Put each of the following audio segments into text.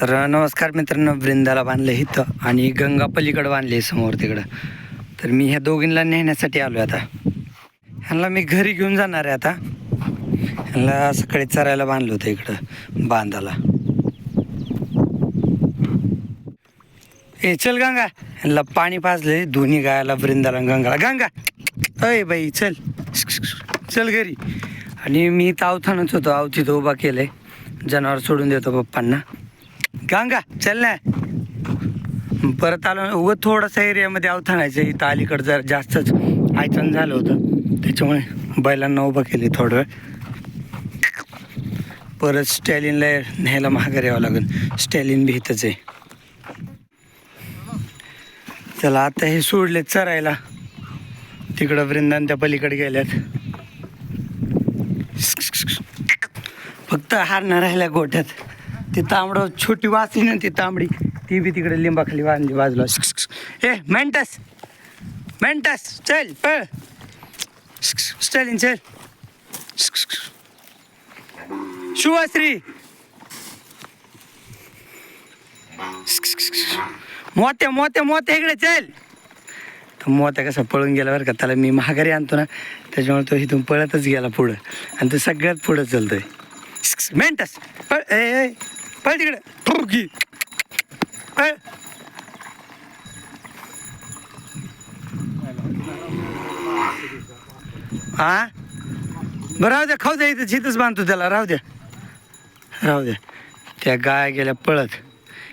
तर नमस्कार मित्रांनो वृंदाला बांधलं इथं आणि गंगा पलीकडं बांधले समोर तिकडं. तर मी ह्या दोघींना नेण्यासाठी आलो आता. ह्यांना मी घरी घेऊन जाणार आहे आता. ह्यांना सकाळी चरायला बांधलं होतं इकडं बांधाला. ए चल गंगा. ह्यांना पाणी पाजले दोन्ही गायाला वृंदाला गंगाला. गंगा! अय बाई चल. चल घरी. आणि मी इथं अवथानच होतो अव उभा उभा केलंय. जनावर सोडून देतो पप्पांना. गंगा चल ना. परत आलो उगं थोडासा एरियामध्ये अवथानायचं इथं अलीकडं जर जास्तच आयतन झालं होतं. त्याच्यामुळे बैलांना उभं केली थोडं वेळ. परत स्टॅलिनला न्यायला माघार यावं लागेल. स्टॅलिन बी इथंच आहे. चला आता हे सोडले चरायला. तिकडं वृंदान त्या पलीकडे गेल्यात. फक्त हारणं राहिल्या गोठ्यात. ती तांबडं छोटी वाचली ना ती तांबडी ती बी तिकडे लिंबाखाली बांधली बाजूला ए मेंटस मेंटस चल पळ. चल चल. शुभश्री मोत्या मोत्या मोत्या इकडे चल. मोत्या कसा पळून गेला बरं का त्याला मी महागारी आणतो ना त्याच्यामुळे तो इथून पळतच गेला पुढं. आणि तो सगळ्यात पुढं चलतोय. मेंटस पळ. ए. ए, तिकडे. ठुकी पळ हा? बरं राहू द्या खाऊ द्या इथं चितच बांधतो त्याला राहू द्या. राहू द्या. त्या गाय गेल्या पळत.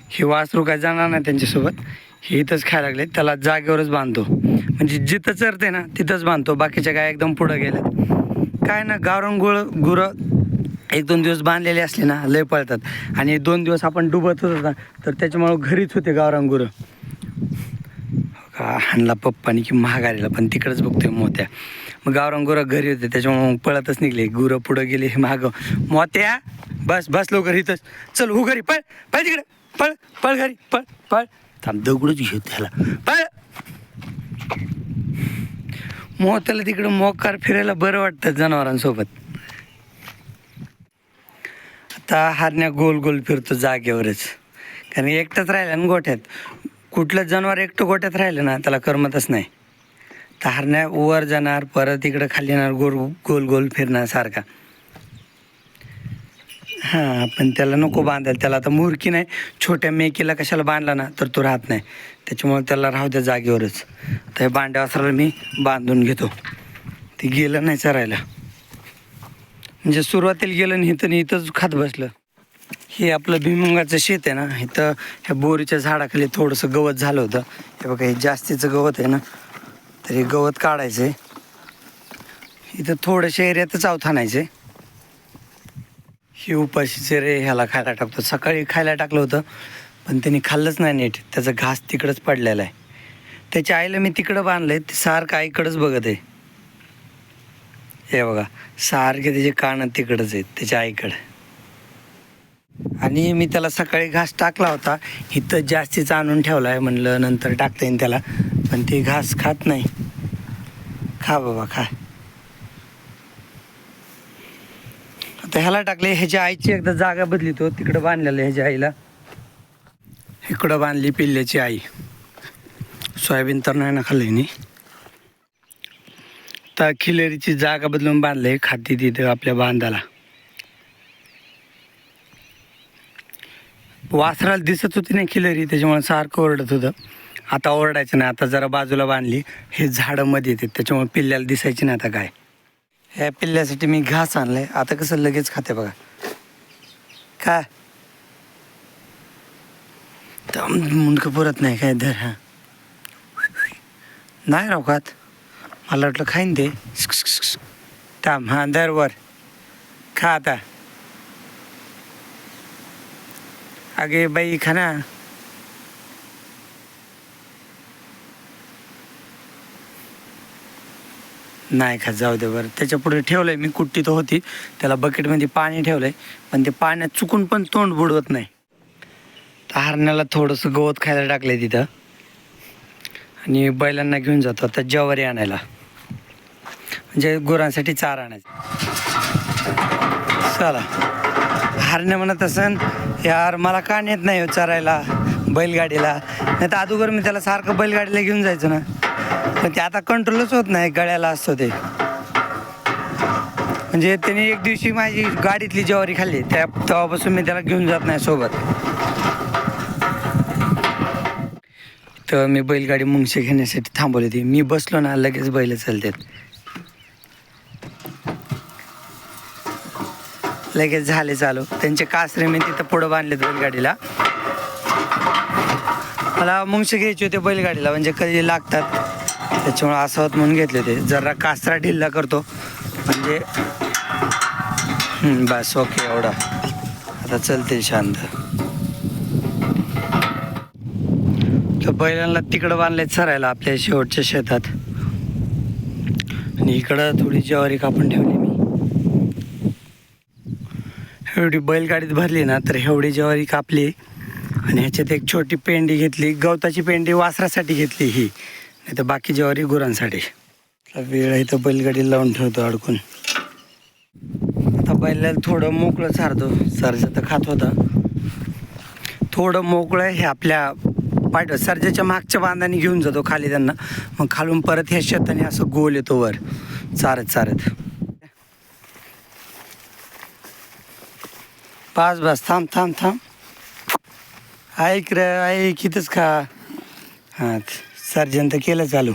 ही वासरू काय जाणार नाही त्यांच्यासोबत. हे इथंच खायला लागले त्याला जागेवरच बांधतो. म्हणजे जिथं चरते ना तिथंच बांधतो. बाकीच्या गाय एकदम पुढं गेल्यात. काय ना गावरण गुरं एक दोन दिवस बांधलेले असले ना लय पळतात. आणि दोन दिवस आपण डुबत होतो ना तर त्याच्यामुळं घरीच होते गावरान गुरं. हो का? हाणला पप्पानी की महागारीला पण तिकडंच बघतोय मोत्या. मग गावरान गुरं घरी होते त्याच्यामुळे मग पळतच निघले. गुरं पुढं गेले हे महाग मोत्या बस बस लवकर इथंच. चल हो घरी पळ पळ तिकडे. पळ पळ घरी पळ पळ. थांब दगडूच घेऊ त्याला. पळ. मोत्याला तिकडं मोकार फिरायला बरं वाटतं जनावरांसोबत. आता हरण्या गोल गोल फिरतो जागेवरच. कारण एकटंच राहिलं ना गोठ्यात. कुठलं जनावर एकटं गोठ्यात राहिलं ना त्याला करमतच नाही. तर हरण्या वर जाणार परत इकडं खाली येणार गोल गोल गोल फिरणार सारखा. हां पण त्याला नको बांधायला. त्याला आता मुरकी नाही. छोट्या मेकीला कशाला बांधला ना तर तो राहत नाही. त्याच्यामुळे त्याला राहू द्या जागेवरच. तर हे बांड्या वासराला मी बांधून घेतो. ते गेलं नाही चरायला. म्हणजे सुरुवातीला गेलं आणि इथं इथंच खात बसलं. हे आपलं भुईमुगाचं शेत आहे ना इथं ह्या बोरीच्या झाडाखाली थोडंसं गवत झालं होतं. हे बघा हे जास्तीचं गवत आहे ना तर हे गवत काढायचं आहे इथं थोडंशा एरियातच अवथानायचं आहे हे उपाशीचे रे ह्याला खायला टाकतो. सकाळी खायला टाकलं होतं पण त्यांनी खाल्लंच नाही नीट. त्याचा घास तिकडंच पडलेला आहे. त्याच्या आईला मी तिकडं बांधलं आहे ते सारखं आईकडंच बघत आहे. हे बघा सारखे त्याचे कान तिकडंच आहेत त्याच्या आईकडं. आणि मी त्याला सकाळी घास टाकला होता इथं जास्तीचा आणून ठेवला आहे म्हणलं नंतर टाकता येईन त्याला पण ते घास खात नाही. खा बाबा खा. आता ह्याला टाकले ह्याच्या आईची एकदा जागा बदली तो हो, तिकडं बांधलेलं ह्याच्या आईला. इकडं बांधली पिल्ल्याची आई. सोयाबीन तर नाही ना खाल्ली नाही आता खिलेरीची जागा बदलून बांधले खाती तिथं आपल्या बांधाला. वासराला दिसत होती नाही खिलेरी त्याच्यामुळे सारखं ओरडत होतं. आता ओरडायचं नाही आता जरा बाजूला बांधली हे झाडं मध्ये येते त्याच्यामुळे पिल्ल्याला दिसायची नाही आता काय. ह्या पिल्ल्यासाठी मी घास आणलाय आता कसं लगेच खाते बघा. काय? तर मुंडकं पुरत नाही काय धर हा. नाही राव खात. मला वाटलं खाईन ते. थांब हां दरवर खा आता. अगे बाई खा ना. नाही खा जाऊ दे बरं. त्याच्या पुढे ठेवलंय मी कुट्टी तर होती. त्याला बकेटमध्ये पाणी ठेवलंय पण ते पाण्यात चुकून पण तोंड बुडवत नाही. तर हरण्याला थोडंसं गवत खायला टाकलंय तिथं. आणि बैलांना घेऊन जातो आता ज्वारी आणायला. म्हणजे गुरांसाठी चारा आणायचा. चला. हरणे म्हणत असन यार मला का नेत नाही हो चरायला बैलगाडीला? नाही तर अगोदर मी त्याला सारखं बैलगाडीला घेऊन जायचं ना. पण ते आता कंट्रोलच होत नाही गळ्याला असतो ते. म्हणजे त्याने एक दिवशी माझी गाडीतली ज्वारी खाल्ली त्या तेव्हापासून मी त्याला घेऊन जात नाही सोबत. तर मी बैलगाडी मुंगशे घेण्यासाठी थांबवली होती. मी बसलो ना लगेच बैल चालतात. लगेच झाले चालू. त्यांचे कासरे मी तिथं पुढं बांधलेत बैलगाडीला. मला मुंगशे घ्यायचे होते बैलगाडीला म्हणजे कधी लागतात. त्याच्यामुळे असं होत म्हणून घेतले होते. जरा कासरा ढिल्ला करतो. म्हणजे बस ओके एवढा. आता चलते शांत तर बैलांना तिकडं बांधले सरायला आपल्या शेवटच्या शेतात. आणि इकडं थोडी ज्वारी कापून ठेवली मी. एवढी बैलगाडीत भरली ना तर एवढी ज्वारी कापली. आणि ह्याच्यात एक छोटी पेंडी घेतली गवताची पेंडी वासरासाठी घेतली ही. नाही तर बाकी ज्वारी गुरांसाठी. वेळ आहे तर बैलगाडी लावून ठेवतो अडकून. आता बैलाला थोडं मोकळं सारतो. सरजा तर खात होता. थोडं मोकळं हे आपल्या पाठ सर्जाच्या मागच्या बांधाने घेऊन जातो खाली त्यांना. मग खालून परत ह्या शेताने असं गोल येतो वर. चारत चारत. पाच बस थांब थांब थांब. ऐक रे ऐक. इथंच खा. हां सर्जन तर केलं चालू.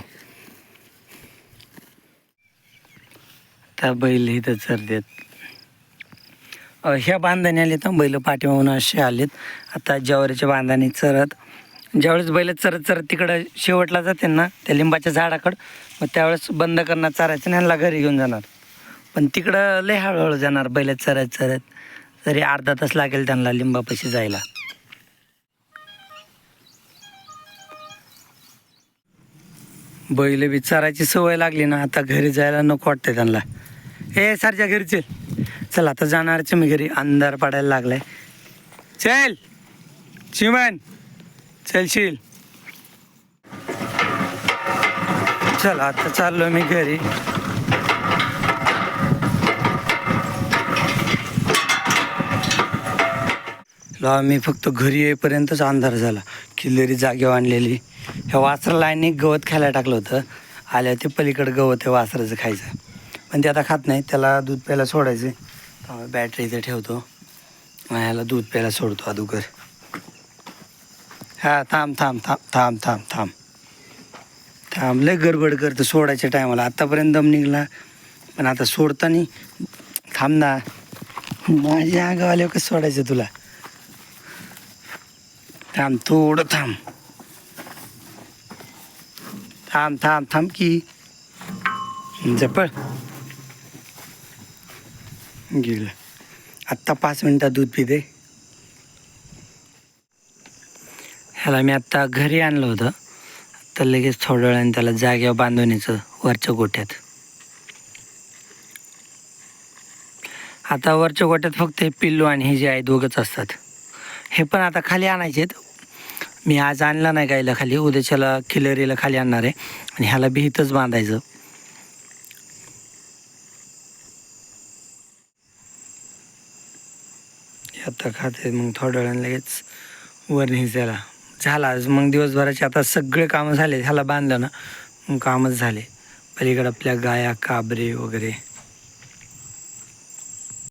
आता बैल इथं चरदेत ह्या बांधाने आले तर बैल पाठीमागून असे आलेत. आता ज्वारीच्या बांधाने चरत. ज्यावेळेस बैल चरत चरत तिकडं शेवटला जाते ना त्या लिंबाच्या झाडाकडं मग त्यावेळेस बंद करणार चारायचं आणि ह्यांना घरी घेऊन जाणार. पण तिकडं लय हळूहळू जाणार बैल चरत चरत. तरी अर्धा तास लागेल त्यांना लिंबापाशी जायला. बैल बी चरायची सवय लागली ना आता घरी जायला नको वाटतंय त्यांना. हे सरच्या घरी चल. चल आता जाणारच मी घरी. अंधार पडायला लागलाय. चल. चिमन चलशील? चल आता चाललो मी घरी. मी फक्त घरी येईपर्यंतच अंधार झाला. किल्लेरी जागेवर आणलेली ह्या वासराला आणि गवत खायला टाकलं होतं. आल्या ते पलीकडं गवत आहे वासराचं खायचं. पण ते आता खात नाही त्याला दूध प्यायला सोडायचं बॅटरी इथे ठेवतो. मग ह्याला दूध प्यायला सोडतो अदुगर हा थांब थांब थांब थांब थांब थांब. थांब लय गडबड करतं सोडायच्या टायमाला. आत्तापर्यंत दम निघला पण आता सोडताना थांब ना. माझ्या अंगावर कसं सोडायचं तुला? थांब थोडं थांब. थांब थांब थांब की. जपळ. गेलं. आत्ता पाच मिनटात दूध पिते. ह्याला मी आत्ता घरी आणलं होतं. तर लगेच थोड्या वेळाने त्याला जाग्या बांधवण्याचं वरच्या गोट्यात. आता वरच्या गोट्यात फक्त हे पिल्लू आणि हे जे आहे दोघंच असतात. हे पण आता खाली आणायचे मी आज आणला नाही गायला खाली उद्याच्याला खिलरीला खाली आणणार आहे. आणि ह्याला भीतच बांधायचं. हे आता खाते मग थोड्या वेळाने लगेच वर निघायला झाला. मग दिवसभराचे आता सगळे कामं झाले. ह्याला बांधलं ना. मग कामच झाले. पलीकडं आपल्या गाया काबरे वगैरे.